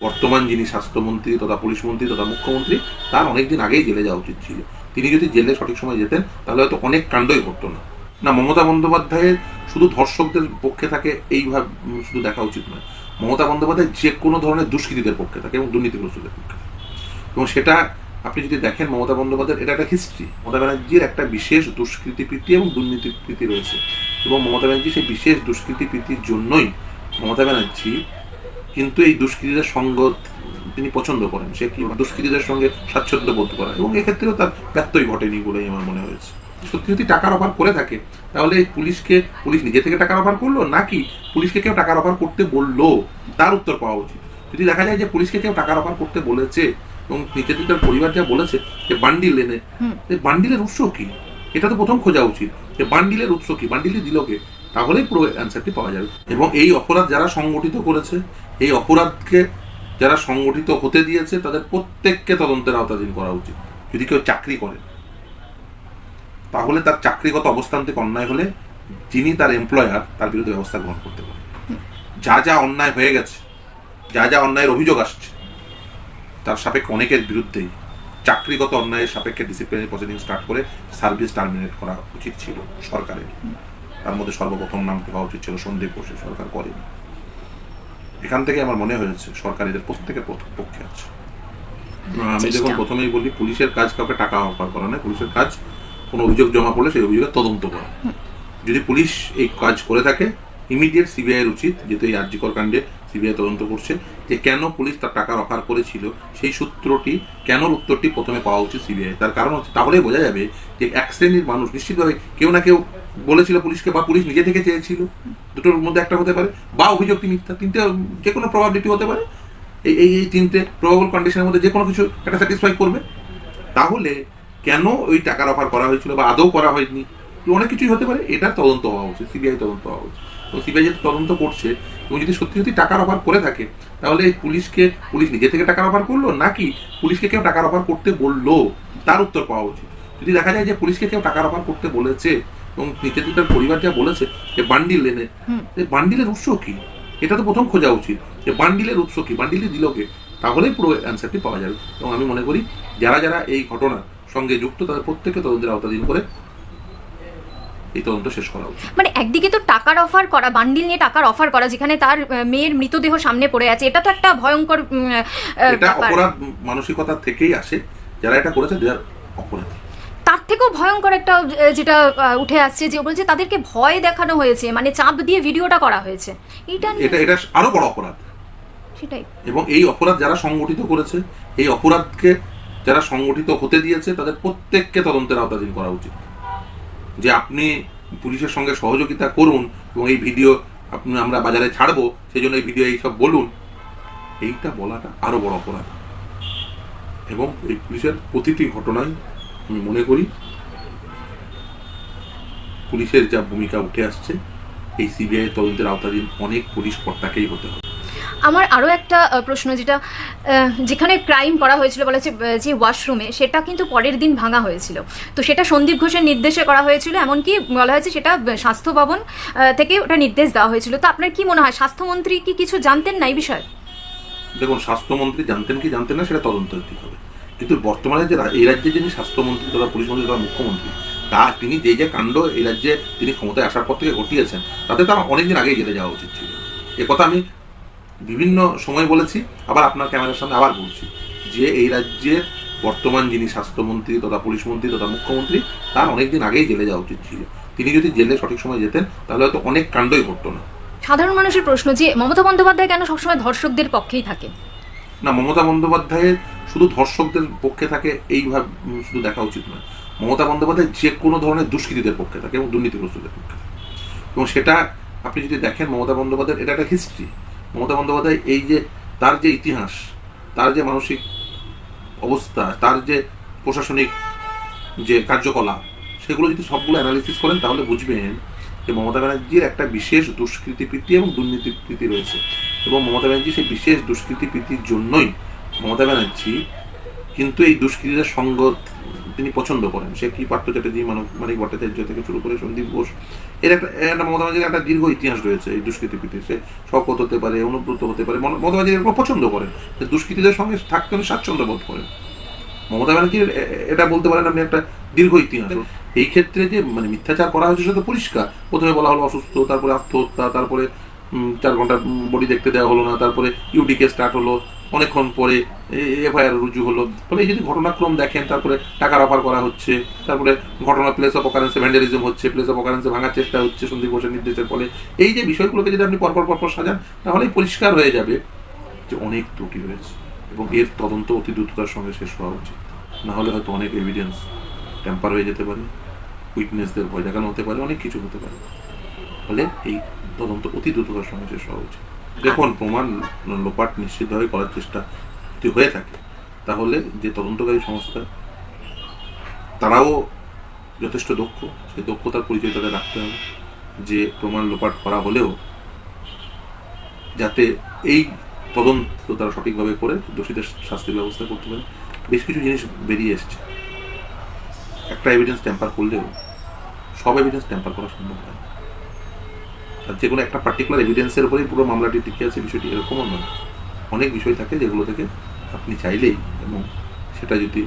বর্তমান যিনি স্বাস্থ্যমন্ত্রী তথা পুলিশ মন্ত্রী তথা মুখ্যমন্ত্রী, তার অনেকদিন আগেই জেলে যাওয়া উচিত ছিল। তিনি যদি জেলে সঠিক সময় যেতেন, তাহলে হয়তো অনেক কাণ্ডই ঘটতো না। না, মমতা বন্দ্যোপাধ্যায়ের শুধু ধর্ষকদের পক্ষে থাকে এইভাবে শুধু দেখা উচিত নয়। মমতা বন্দ্যোপাধ্যায় যে কোনো ধরনের দুষ্কৃতীদের পক্ষে থাকে এবং দুর্নীতিগ্রস্তদের পক্ষে এবং সেটা আপনি যদি দেখেন, মমতা বন্দ্যোপাধ্যায়ের, এটা একটা হিস্ট্রি মমতা ব্যানার্জির একটা বিশেষ দুষ্কৃতিপ্রীতি এবং দুর্নীতিপ্রীতি রয়েছে। এবং মমতা ব্যানার্জি সেই বিশেষ দুষ্কৃতিপ্রীতির জন্যই মমতা ব্যানার্জি কিন্তু এই দুষ্কৃতীদের সঙ্গ তিনি পছন্দ করেন। সে কি দুষ্কৃতীদের সঙ্গে স্বাচ্ছন্দ্য বোধ করা। এবং এক্ষেত্রেও তার ব্যত্যয় ঘটেনি বলেই আমার মনে হয়েছে। সত্যি যদি টাকার অফার করে থাকে তাহলে এই পুলিশকে পুলিশ নিজে থেকে টাকার অফার করল? নাকি পুলিশকে কেউ টাকার অফার করতে বলল? তার উত্তর পাওয়া উচিত। যদি দেখা যায় যে পুলিশকে কেউ টাকার অফার করতে বলেছে এবং নিজে থেকে তার পরিবার যা বলেছে যে বান্ডিল এনে বান্ডিলের উৎস কি? এটা তো প্রথম খোঁজা উচিত। যে বান্ডিলের উৎস কি? বান্ডিলে দিল কে? তাহলেই পুরো অ্যান্সারটি পাওয়া যাবে। এবং এই অপরাধ যারা সংগঠিত করেছে, এই অপরাধকে যারা সংগঠিত হতে দিয়েছে, তাদের প্রত্যেককে তদন্তের আওতাধীন করা উচিত। যদি কেউ চাকরি করে, তাহলে তার চাকরিগত অবস্থান থেকে অন্যায় হলে যিনি তার এমপ্লয়ার তার বিরুদ্ধে ব্যবস্থা গ্রহণ করতে পারে। যা যা অন্যায় হয়ে গেছে, যা যা অন্যায়ের অভিযোগ আসছে, তার সাপেক্ষে অনেকের বিরুদ্ধেই চাকরিগত অন্যায়ের সাপেক্ষে ডিসিপ্লিনারি প্রসিডিং স্টার্ট করে সার্ভিস টার্মিনেট করা উচিত ছিল সরকারের। তার মধ্যে সর্বপ্রথম নাম হওয়া উচিত ছিল সন্দীপ ঘোষের সরকার করেনি। এখান থেকে আমার মনে হয়েছে সরকার এদের প্রত্যেকের পক্ষ- পক্ষে আছে। আমি যখন প্রথমেই বলি পুলিশের কাজ কাউকে টাকা অফার করা নয় পুলিশের কাজ কোনো অভিযোগ জমা পড়লে সেই অভিযোগের তদন্ত করা। যদি পুলিশ এই কাজ করে থাকে ইমিডিয়েট সিবিআই এর উচিত যেহেতু এই আর্যিকর কাণ্ডে সিবিআই তদন্ত করছে যে কেন পুলিশ তার টাকার অফার করেছিল সেই সূত্রটি কেন উত্তরটি প্রথমে পাওয়া উচিত সিবিআই তার কারণ হচ্ছে তাহলেই বোঝা যাবে যে এক শ্রেণির মানুষ নিশ্চিতভাবে কেউ না কেউ বলেছিল পুলিশকে বা পুলিশ নিজে থেকে চেয়েছিল। দুটোর মধ্যে একটা হতে পারে। বা অভিযোগটি মিথ্যা। তিনটে, যে কোনো প্রবাবিলিটি হতে পারে। এই এই এই তিনটে প্রবাবল কন্ডিশনের মধ্যে যে কোনো কিছু একটা স্যাটিসফাই করবে। তাহলে কেন ওই টাকার অফার করা হয়েছিল বা আদৌ করা হয়নি? অনেক কিছুই হতে পারে। এটার তদন্ত হওয়া উচিত সিবিআই তদন্ত হওয়া উচিত। এবং সিবিআই যেহেতু তদন্ত করছে, এবং যদি সত্যি সত্যি টাকার অফার করে থাকে, তাহলে এই পুলিশকে, পুলিশ নিজে থেকে টাকার অফার করল? নাকি পুলিশকে কেউ টাকার অফার করতে বলল? তার উত্তর পাওয়া উচিত। যদি দেখা যায় যে পুলিশকে কেউ টাকার অফার করতে বলেছে এবং নিজে তার পরিবার যা বলেছে যে বান্ডিল এনে বান্ডিলের উৎস কি? এটা তো প্রথম খোঁজা উচিত যে বান্ডিলের উৎস কি? বান্ডিলে দিল কে? তাহলেই পুরো অ্যান্সারটি পাওয়া যাবে। এবং আমি মনে করি যারা যারা এই ঘটনার সঙ্গে যুক্ত তাদের প্রত্যেককে তদন্তের আওতাধীন করে এই তদন্ত শেষ করা উচিত। মানে একদিকে তো টাকার অফার করা বান্ডিল নিয়ে টাকার অফার করা যেখানে তার মেয়ের মৃতদেহ সামনে পড়ে আছে এটা তো একটা ভয়ঙ্কর এটা অপরাধ মানসিকতা থেকেই আসে যারা এটা করেছে দেয়ার অপরাধী। তার থেকেও ভয়ঙ্কর একটা যেটা উঠে আসছে যে বলছে তাদেরকে ভয় দেখানো হয়েছে মানে চাপ দিয়ে ভিডিওটা করা হয়েছে। এটা এটা এটা আরও বড় অপরাধ। সেটাই। এবং এই অপরাধ যারা সংগঠিত করেছে এই অপরাধকে যারা সংগঠিত হতে দিয়েছে তাদের প্রত্যেককে তদন্তের আওতাধীন করা উচিত। যে আপনি পুলিশের সঙ্গে সহযোগিতা করুন এবং এই ভিডিও আপনি আমরা বাজারে ছাড়বো সেই জন্য এই ভিডিও এইসব বলুন। এইটা বলাটা আরও বড় অপরাধ। এবং এই পুলিশের প্রতিটি ঘটনায় আমি মনে করি পুলিশের যা ভূমিকা উঠে আসছে এই সিবিআই তদন্তের আওতাধীন অনেক পুলিশ কর্তাকেই হতে হবে। আমার আরও একটা প্রশ্ন যেটা যেখানে ক্রাইম করা হয়েছিল বলা হচ্ছে যে ওয়াশরুমে সেটা কিন্তু পরের দিন ভাঙা হয়েছিল। তো সেটা সন্দীপ ঘোষের নির্দেশে করা হয়েছিল এমনকি বলা হয়েছে সেটা স্বাস্থ্য ভবন থেকে ওটা নির্দেশ দেওয়া হয়েছিল। তো আপনার কি মনে হয় স্বাস্থ্যমন্ত্রী কি কিছু জানতেন না এই বিষয়ে? দেখুন স্বাস্থ্যমন্ত্রী জানতেন কি জানতেন না সেটা তদন্ত হবে। কিন্তু বর্তমানে যে এই রাজ্যে যিনি স্বাস্থ্যমন্ত্রী তথা পুলিশ মন্ত্রী তথা মুখ্যমন্ত্রী তা তিনি যে যে কাণ্ড এই রাজ্যে তিনি ক্ষমতায় আসার পর থেকে ঘটিয়েছেন তাতে তার অনেকদিন আগেই জেলে যাওয়া উচিত ছিল। এ কথা আমি বিভিন্ন সময় বলেছি আবার আপনার ক্যামেরার সামনে আবার বলছি যে এই রাজ্যের বর্তমান যিনি স্বাস্থ্যমন্ত্রী তথা পুলিশ মন্ত্রী তথা মুখ্যমন্ত্রী তার অনেকদিন আগেই জেলে যাওয়া উচিত ছিল। তিনি যদি জেলে সঠিক সময় যেতেন তাহলে হয়তো অনেক কাণ্ডই ঘটতো না। সাধারণ মানুষের প্রশ্ন যে মমতা বন্দ্যোপাধ্যায় কেন সবসময় ধর্ষকদের পক্ষেই থাকে? না মমতা বন্দ্যোপাধ্যায়ের শুধু ধর্ষকদের পক্ষে থাকে এইভাবে শুধু দেখা উচিত নয়। মমতা বন্দ্যোপাধ্যায় যে কোনো ধরনের দুষ্কৃতীদের পক্ষে থাকে এবং দুর্নীতিগ্রস্তদের পক্ষে থাকে। এবং সেটা আপনি যদি দেখেন, মমতা বন্দ্যোপাধ্যায়ের, এটা একটা হিস্ট্রি মমতা বন্দ্যোপাধ্যায় এই যে, তার যে ইতিহাস, তার যে মানসিক অবস্থা, তার যে প্রশাসনিক যে কার্যকলাপ, সেগুলো যদি সবগুলো অ্যানালিসিস করেন, তাহলে বুঝবেন যে মমতা ব্যানার্জির একটা বিশেষ দুষ্কৃতিপ্রীতি এবং দুর্নীতিপ্রীতি রয়েছে। এবং মমতা ব্যানার্জি সেই বিশেষ দুষ্কৃতিপ্রীতির জন্যই মমতা ব্যানার্জি, কিন্তু এই দুষ্কৃতীদের সঙ্গ তিনি পছন্দ করেন। সে কি পার্থ চ্যাটার্জি, মানব মানিক ভট্টাচার্য থেকে শুরু করে সন্দীপ ঘোষ, এর একটা একটা মমতা ব্যানার্জির একটা দীর্ঘ ইতিহাস রয়েছে এই দুষ্কৃতিপিতে সে শকত হতে পারে, অনুব্রত হতে পারে মমতা ব্যানার্জি এরকম পছন্দ করেন। দুষ্কৃতীদের সঙ্গে থাকতে উনি স্বাচ্ছন্দ্য বোধ করেন। মমতা ব্যানার্জির এটা বলতে পারেন আপনি একটা দীর্ঘ ইতিহাস। এই ক্ষেত্রে যে মানে মিথ্যাচার করা হয়েছে সেটা পরিষ্কার। প্রথমে বলা হলো অসুস্থ, তারপরে আত্মহত্যা, তারপরে চার ঘণ্টা বডি দেখতে দেওয়া হলো না, তারপরে ইউডিকে স্টার্ট হলো অনেকক্ষণ পরে এফআইআর রুজু হলো। ফলে যদি ঘটনাক্রম দেখেন, তারপরে টাকার অফার করা হচ্ছে, তারপরে ঘটনা প্লেস অফ অকারেন্সে ভ্যান্ডালিজম হচ্ছে প্লেস অফ অকারেন্সে ভাঙার চেষ্টা হচ্ছে সন্দীপ ঘোষের নির্দেশের ফলে। এই যে বিষয়গুলোকে যদি আপনি পরপর পরপর সাজান, তাহলেই পরিষ্কার হয়ে যাবে যে অনেক ত্রুটি রয়েছে এবং এর তদন্ত অতি দ্রুততার সঙ্গে শেষ হওয়া উচিত। না হলে হয়তো অনেক এভিডেন্স ট্যাম্পার হয়ে যেতে পারে উইটনেসদের ভয় দেখানো হতে পারে, অনেক কিছু হতে পারে। ফলে এই তদন্ত অতি দ্রুততার সঙ্গে শেষ হওয়া উচিত। দেখুন, প্রমাণ লোপাট নিশ্চিতভাবে করার চেষ্টা যদি হয়ে থাকে, তাহলে যে তদন্তকারী সংস্থা, তারাও যথেষ্ট দক্ষ। সেই দক্ষতার পরিচয় তাদের রাখতে হবে যে প্রমাণ লোপাট করা হলেও যাতে এই তদন্ত তারা সঠিকভাবে করে, দোষীদের শাস্তির ব্যবস্থা করতে পারে। বেশ কিছু জিনিস বেরিয়ে এসছে। একটা এভিডেন্স ট্যাম্পার করলেও সব এভিডেন্স ট্যাম্পার করা সম্ভব আর যে কোনো একটা পার্টিকুলার এভিডেন্সের উপরেই পুরো মামলাটি টিকে আছে, বিষয়টি এরকমও নয়। অনেক বিষয় থাকে যেগুলো থেকে আপনি চাইলেই এবং সেটা যদি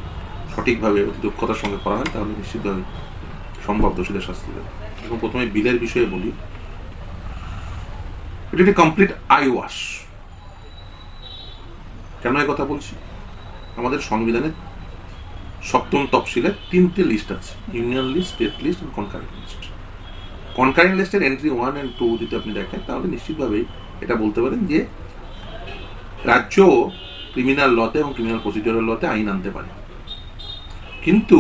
সঠিকভাবে অতি দক্ষতার সঙ্গে করা হয়, তাহলে নিশ্চিতভাবে সম্ভব দোষীদের শাস্তি দেবে। এবং প্রথমে বিলের বিষয়ে বলি। এটা একটি কমপ্লিট আই ওয়াশ কেন এই কথা বলছি? আমাদের সংবিধানে সপ্তম তফসিলে তিনটে লিস্ট আছে ইউনিয়ন লিস্ট স্টেট লিস্ট এবং কনকারেন্ট লিস্ট কনকারেন্ট লিস্টের এন্ট্রি ওয়ান অ্যান্ড টু যদি আপনি দেখেন, তাহলে নিশ্চিতভাবেই এটা বলতে পারেন যে রাজ্য ক্রিমিনাল লতে এবং ক্রিমিনাল প্রসিডিওরাল লতে আইন আনতে পারে। কিন্তু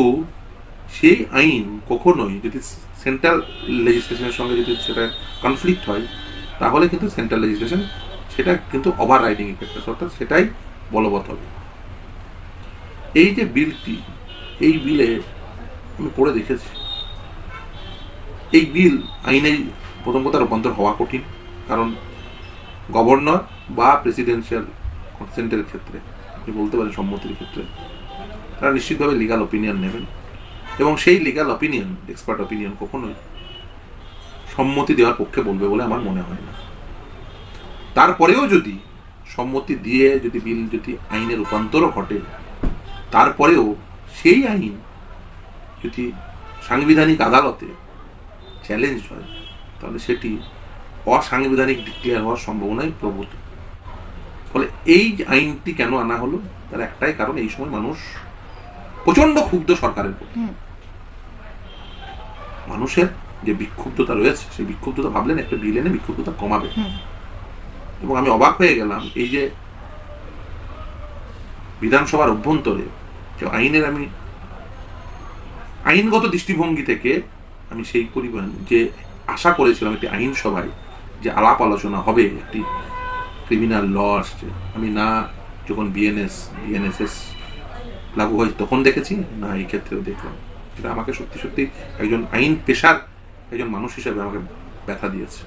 সেই আইন কখনোই যদি সেন্ট্রাল লেজিসলেশনের সঙ্গে যদি সেটা কনফ্লিক্ট হয়, তাহলে কিন্তু সেন্ট্রাল লেজিসলেশন সেটা কিন্তু ওভার রাইডিং ইফেক্ট অর্থাৎ সেটাই বলবৎ হবে। এই যে বিলটি এই বিলে আমি পড়ে দেখেছি এই বিল আইনে প্রথম কথা রূপান্তর হওয়া কঠিন, কারণ গভর্নর বা প্রেসিডেন্সিয়াল কনসেন্টের ক্ষেত্রে, আপনি বলতে পারেন সম্মতির ক্ষেত্রে, তারা নিশ্চিতভাবে লিগাল অপিনিয়ন নেবেন। এবং সেই লিগাল অপিনিয়ন এক্সপার্ট অপিনিয়ন কখনোই সম্মতি দেওয়ার পক্ষে বলবে বলে আমার মনে হয় না। তারপরেও যদি সম্মতি দিয়ে যদি বিল যদি আইনে রূপান্তরও ঘটে, তারপরেও সেই আইন যদি সাংবিধানিক আদালতে চ্যালেঞ্জ হয় তাহলে সেটি অসাংবিধানিক ডিক্লেয়ার হওয়ার সম্ভাবনাই প্রবল। ফলে এই আইনটি কেন আনা হলো? তার একটাই কারণ এই সময় মানুষ প্রচণ্ড ক্ষুব্ধ সরকারের প্রতি মানুষের যে বিক্ষুব্ধতা রয়েছে সেই বিক্ষুব্ধতা ভাবলেন একটা বিল এনে বিক্ষুব্ধতা কমাবে। এবং আমি অবাক হয়ে গেলাম এই যে বিধানসভার অভ্যন্তরে যে আইনের আমি আইনগত দৃষ্টিভঙ্গি থেকে আমি সেই পরিমাণ যে আশা করেছিলাম একটি আইন সভায় যে আলাপ আলোচনা হবে, একটি ক্রিমিনাল ল আসছে, আমি না যখন বিএনএস বিএনএসএস লাগু হয় তখন দেখেছি, না এই ক্ষেত্রেও দেখলাম। এটা আমাকে সত্যি সত্যি একজন আইন পেশার একজন মানুষ হিসাবে আমাকে ব্যথা দিয়েছে।